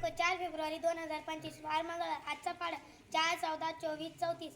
दिनांक चार फेब्रुवारी दोन हजार पंचवीस वार मंगळवार आजचा पाडा चार चौदा चोवीस चौतीस.